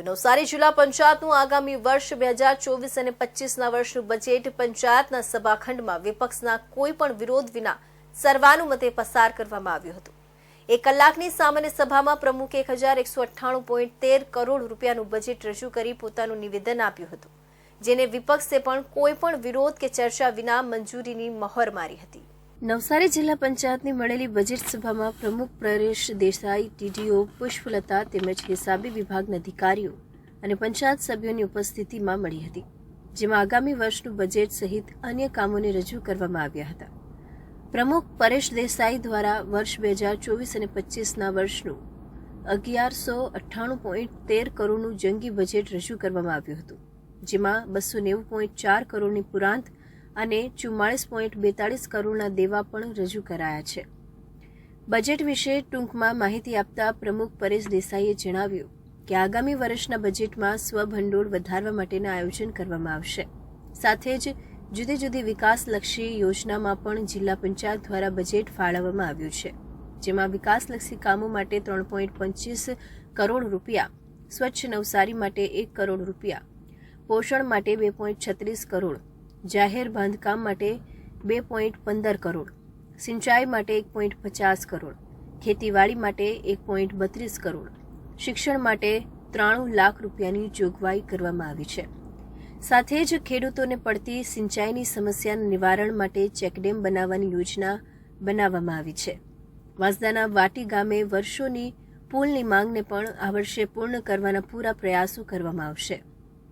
તો નવસારી જિલ્લા પંચાયતનું આગામી વર્ષ બે હજાર ચોવીસ અને પચીસના વર્ષનું બજેટ પંચાયતના સભાખંડમાં વિપક્ષના કોઈ પણ વિરોધ વિના સર્વાનુમતે પસાર કરવામાં આવ્યું હતું. એક કલાકની સામાન્ય સભામાં પ્રમુખે એક હજાર એકસો અઠ્ઠાણું પોઈન્ટ કરોડ રૂપિયાનું બજેટ રજૂ કરી પોતાનું નિવેદન આપ્યું હતું, જેને વિપક્ષે પણ કોઈ પણ વિરોધ કે ચર્ચા વિના મંજૂરીની મહોર મારી હતી. નવસારી જિલ્લા પંચાયતની મળેલી બજેટ સભામાં પ્રમુખ પ્રરેશ દેસાઈ, ટીડીઓ, પુષ્પલતા તેમજ હિસાબી વિભાગના અધિકારીઓ અને પંચાયત સભ્યોની ઉપસ્થિતિમાં મળી હતી, જેમાં આગામી વર્ષનું બજેટ સહિત અન્ય કામોને રજૂ કરવામાં આવ્યા હતા. પ્રમુખ પરેશ દેસાઈ દ્વારા વર્ષ બે હજાર ચોવીસ અને પચીસના વર્ષનું અગિયારસો અઠ્ઠાણું પોઈન્ટ તેર કરોડનું જંગી બજેટ રજૂ કરવામાં આવ્યું હતું, જેમાં બસો નેવું પોઈન્ટ ચાર કરોડની પુરાંત અને ચુમ્માળીસ પોઈન્ટ બેતાળીસ કરોડના દેવા પણ રજૂ કરાયા છે. બજેટ વિશે ટૂંકમાં માહિતી આપતા પ્રમુખ પરેશ દેસાઈએ જણાવ્યું કે આગામી વર્ષના બજેટમાં સ્વભંડોળ વધારવા માટેના આયોજન કરવામાં આવશે. સાથે જ જુદી જુદી વિકાસલક્ષી યોજનામાં પણ જિલ્લા પંચાયત દ્વારા બજેટ ફાળવવામાં આવ્યું છે, જેમાં વિકાસલક્ષી કામો માટે ત્રણ પોઈન્ટ પંચવીસ કરોડ રૂપિયા, સ્વચ્છ નવસારી માટે એક કરોડ રૂપિયા, પોષણ માટે બે પોઈન્ટ છત્રીસ કરોડ જાહેર બાંધકામ માટે બે પોઈન્ટ પંદર કરોડ, સિંચાઈ માટે એક પોઈન્ટ પચાસ કરોડ, ખેતીવાડી માટે એક પોઈન્ટ બત્રીસ કરોડ, શિક્ષણ માટે ત્રાણું લાખ રૂપિયાની જોગવાઈ કરવામાં આવી છે. સાથે જ ખેડૂતોને પડતી સિંચાઈની સમસ્યાના નિવારણ માટે ચેકડેમ બનાવવાની યોજના બનાવવામાં આવી છે. વાંસદાના વાટી ગામે વર્ષોની પુલની માંગને પણ આ વર્ષે પૂર્ણ કરવાના પૂરા પ્રયાસો કરવામાં આવશે.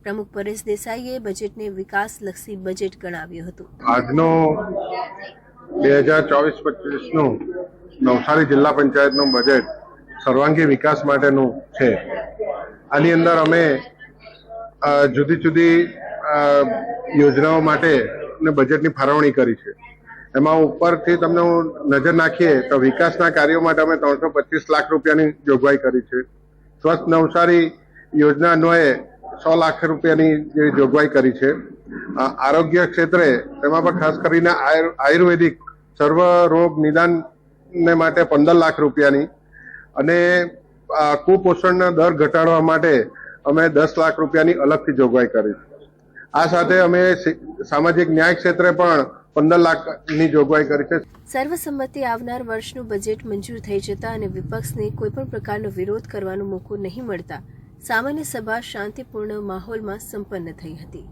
પ્રમુખ પરેશ દેસાઈએ બજેટને વિકાસલક્ષી બજેટ ગણાવ્યું હતું. આજનો બે હજાર ચોવીસ પચીસનું નવસારી જિલ્લા પંચાયતનું બજેટ સર્વાંગી વિકાસ માટેનું છે. આની અંદર અમે જુદી જુદી યોજનાઓ માટે બજેટની ફાળવણી કરી છે. એમાં ઉપરથી તમને હું નજર નાખીએ તો વિકાસના કાર્યો માટે અમે ત્રણસો પચીસ લાખ રૂપિયાની જોગવાઈ કરી છે. સ્વસ્થ નવસારી યોજના અન્વયે સો લાખ રૂપિયાની જે જોગવાઈ કરી છે. આરોગ્ય ક્ષેત્રે તેમાં પણ ખાસ કરીને આયુર- આયુર્વેદિક સર્વ રોગ નિદાન ને માટે પંદર લાખ રૂપિયાની અને કુપોષણના દર ઘટાડવા માટે અમે દસ લાખ રૂપિયાની અલગથી જોગવાઈ કરી આ સાથે અમે સામાજિક ન્યાય ક્ષેત્રે પણ પંદર લાખની જોગવાઈ કરી છે. સર્વસંમતિ આવનાર વર્ષનું બજેટ મંજૂર થઈ જતા અને વિપક્ષને કોઈપણ પ્રકારનો વિરોધ કરવાનો મોકો નહીં મળતા. સામાન્ય સભા શાંતિપૂર્ણ માહોલમાં સંપન્ન થઈ હતી.